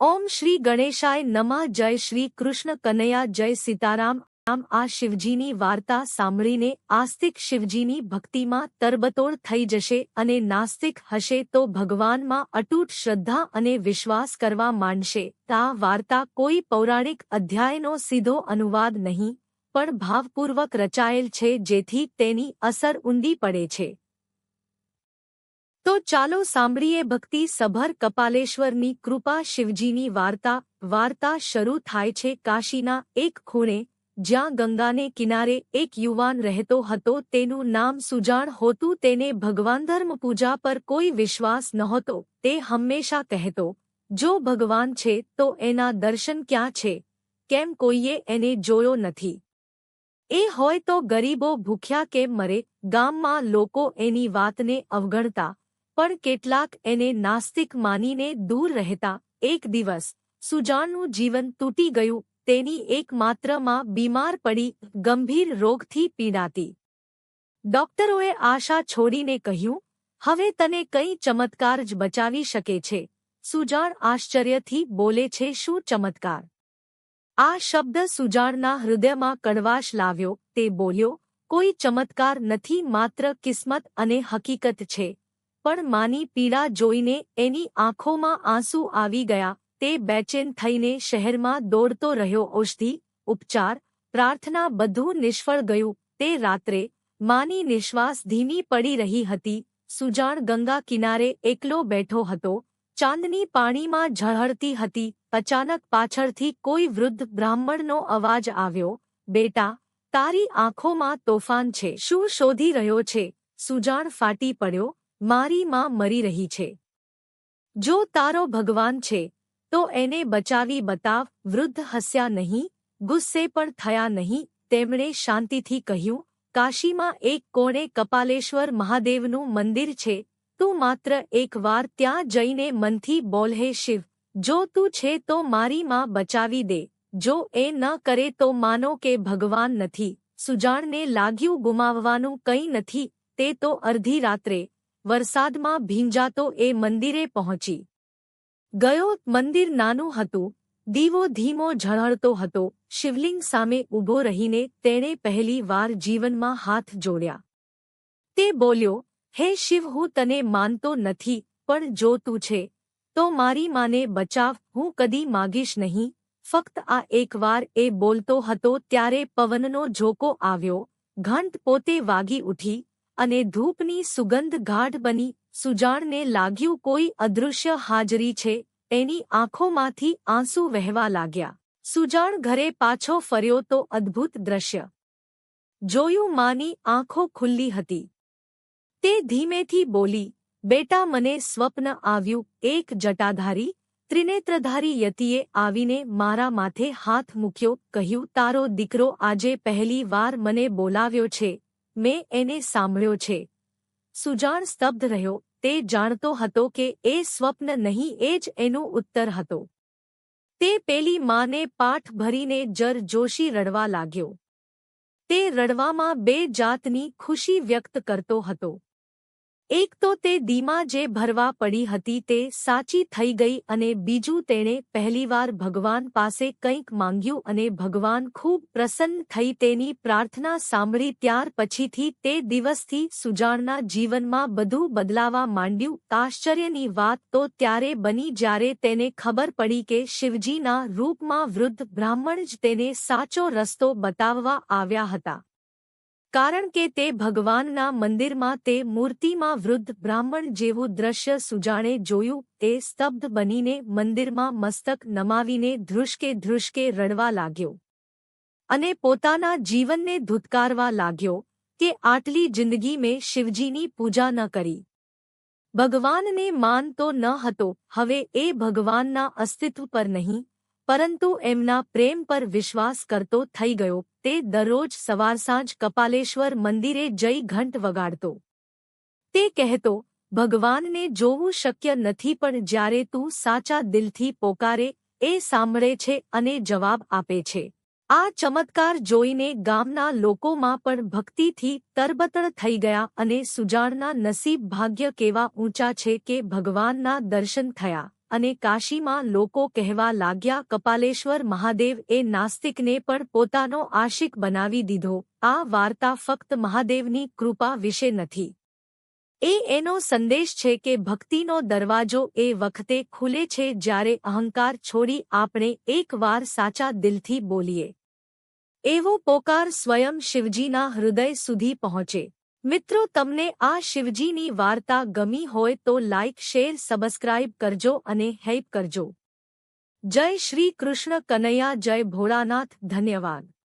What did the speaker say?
ઓમ શ્રી ગણેશાય નમા, જય શ્રી કૃષ્ણ કનૈયા, જય સીતારામ. આમ આ શિવજીની વાર્તા સાંભળીને આસ્તિક શિવજીની ભક્તિમાં તરબતોડ થઈ જશે અને નાસ્તિક હશે તો ભગવાનમાં અટૂટ શ્રદ્ધા અને વિશ્વાસ કરવા માંડશે. આ વાર્તા કોઈ પૌરાણિક અધ્યાયનો સીધો અનુવાદ નહીં, પણ ભાવપૂર્વક રચાયેલ છે જેથી તેની અસર ઊંડી પડે છે. તો ચાલો સાંભળીએ ભક્તિ સભર કપાલેશ્વરની કૃપા શિવજીની વાર્તા. વાર્તા શરૂ થાય છે કાશીના એક ખૂણે, જ્યાં ગંગાને કિનારે એક યુવાન રહેતો હતો. તેનું નામ સુજાણ હોતું તેને ભગવાન ધર્મ પૂજા પર કોઈ વિશ્વાસ નહોતો. તે હંમેશા કહેતો, જો ભગવાન છે, તો એના દર્શન ક્યાં છે? કેમ કોઈએ એને જોયો નથી? એ હોય તો ગરીબો ભૂખ્યા કેમ મરે? ગામમાં લોકો એની વાતને અવગણતા પણ કેટલાક એને નાસ્તિક માનીને દૂર રહેતા. એક દિવસ, સુજાનનું જીવન તૂટી ગયું, તેની એકમાત્રમાં બીમાર પડી, ગંભીર રોગથી પીડાતી. ડોક્ટરોએ આશા છોડીને કહ્યું, હવે તને કંઈ ચમત્કાર જ બચાવી શકે છે. સુજાણ આશ્ચર્યથી બોલે છે, શું ચમત્કાર? આ શબ્દ સુજાણના હૃદયમાં કડવાશ લાવ્યો, તે બોલ્યો, કોઈ ચમત્કાર નથી, માત્ર કિસ્મત અને હકીકત છે. પણ માની પીડા જોઈને એની આંખોમાં આંસુ આવી ગયા, તે બેચેન થઈને શહેરમાં દોડતો રહ્યો. ઔષધિ, ઉપચાર, પ્રાર્થના બધું નિષ્ફળ ગયું. તે રાત્રે માની નિશ્વાસ ધીમી પડી રહી હતી. સુજાણ ગંગા કિનારે એકલો બેઠો હતો. ચાંદની પાણીમાં ઝળહળતી હતી. અચાનક પાછળથી કોઈ વૃદ્ધ બ્રાહ્મણનો અવાજ આવ્યો, બેટા, તારી આંખોમાં તોફાન છે. શું શોધી રહ્યો છે? સુજાણ ફાટી પડ્યો. મારી માં મરી રહી છે. જો તારો ભગવાન છે, તો એને બચાવી બતાવ, વૃદ્ધ હસ્યા નહીં, ગુસ્સે પણ થયા નહીં, તેમણે શાંતિથી કહ્યું, કાશીમાં એક કોણે કપાલેશ્વર મહાદેવનું મંદિર છે, તું માત્ર એકવાર ત્યાં જઈને મનથી બોલ, હે શિવ, જો તું છે તો મારી માં બચાવી દે, જો એ ન કરે તો માનો કે ભગવાન નથી, સુજાણને લાગ્યું ગુમાવવાનું કંઈ નથી, તે તો અડધી રાત્રે વરસાદમાં ભીંજાતો એ મંદિરે પહોંચી. ગયો મંદિર નાનું હતું, દીવો ધીમો ઝળહળતો હતો, શિવલિંગ સામે ઊભો રહીને તેણે પહેલી વાર જીવનમાં હાથ જોડ્યા. તે બોલ્યો, હે શિવ, હું તને માનતો નથી, પણ જો તું છે, તો મારી માને બચાવ, હું કદી માગીશ નહીં. ફક્ત આ એકવાર એ બોલતો હતો ત્યારે પવનનો ઝોકો આવ્યો, ઘંટ પોતે વાગી ઉઠી અને ધૂપની સુગંધ ગાઢ બની. સુજાણને લાગ્યું કોઈ અદૃશ્ય હાજરી છે. એની આંખોમાંથી આંસુ વહેવા લાગ્યા. સુજાણ ઘરે પાછો ફર્યો તો અદ્ભુત દ્રશ્ય. જોયું માની આંખો ખુલ્લી હતી. તે ધીમેથી બોલી, બેટા, મને સ્વપ્ન આવ્યું. એક જટાધારી, ત્રિનેત્રધારી યતીએ આવીને મારા માથે હાથ મૂક્યો, કહ્યું, તારો દીકરો આજે પહેલી વાર મને બોલાવ્યો છે. મેં એને સાંભળ્યો છે. સુજાણ સ્તબ્ધ રહ્યો. તે જાણતો હતો કે એ સ્વપ્ન નહીં, એ જ એનો ઉત્તર હતો. તે પેલી માને પાઠ ભરીને જર જોશી રડવા લાગ્યો. તે રડવામાં બે જાતની ખુશી વ્યક્ત કરતો હતો. એક તો તે દીમા જે ભરવા પડી હતી તે સાચી થઈ ગઈ અને બીજું તેણે પહેલીવાર ભગવાન પાસે કંઈક માંગ્યું અને ભગવાન ખૂબ પ્રસન્ન થઈ તેની પ્રાર્થના સાંભળી ત્યાર પછીથી તે દિવસથી સુજાણના જીવનમાં બધું બદલાવા માંડ્યું. આશ્ચર્યની વાત તો ત્યારે બની જ્યારે તેને ખબર પડી કે શિવજીના રૂપમાં વૃદ્ધ બ્રાહ્મણ જ તેને સાચો રસ્તો બતાવવા આવ્યા હતા. કારણ કે તે ભગવાનના મંદિરમાં તે મૂર્તિમાં વૃદ્ધ બ્રાહ્મણ જેવું દ્રશ્ય સુજાણે જોયું, તે સ્તબ્ધ બનીને મંદિરમાં મસ્તક નમાવીને ધ્રુષ્કે ધ્રુષ્કે રડવા લાગ્યો. અને પોતાના જીવનને ધુતકારવા લાગ્યો કે આટલી જિંદગી મેં શિવજીની પૂજા ન કરી. ભગવાનને માન તો ન હતો, હવે એ ભગવાનના અસ્તિત્વ પર નહીં પરંતુ એમના પ્રેમ પર વિશ્વાસ કરતો થઈ ગયો. તે દરરોજ સવાર સાંજ કપાલેશ્વર મંદિરે જઈ ઘંટ વગાડતો. તે કહેતો, ભગવાનને જોવું શક્ય નથી, પણ જ્યારે તું સાચા દિલથી પોકારે, એ સાંભળે છે અને જવાબ આપે છે. આ ચમત્કાર જોઈને ગામના લોકોમાં પણ ભક્તિથી તરબતર થઈ ગયા અને સુજાણના નસીબ ભાગ્ય કેવા ઊંચા છે કે ભગવાનના દર્શન થયા. અને કાશીમાં લોકો કહેવા લાગ્યા, કપાલેશ્વર મહાદેવ એ નાસ્તિકને પણ પોતાનો આશિક બનાવી દીધો. આ વાર્તા ફક્ત મહાદેવની કૃપા વિશે નથી. એ એનો સંદેશ છે કે ભક્તિનો દરવાજો એ વખતે ખુલે છે જ્યારે અહંકાર છોડી આપણે એકવાર સાચા દિલથી બોલીએ. એવો પોકાર સ્વયં શિવજીના હૃદય સુધી પહોંચે. મિત્રો, તમને આ શિવજીની વાર્તા ગમી હોય તો લાઇક શેર સબસ્ક્રાઇબ કરજો અને હેલ્પ કરજો. જય શ્રી કૃષ્ણ કનૈયા, જય ભોળાનાથ, ધન્યવાદ.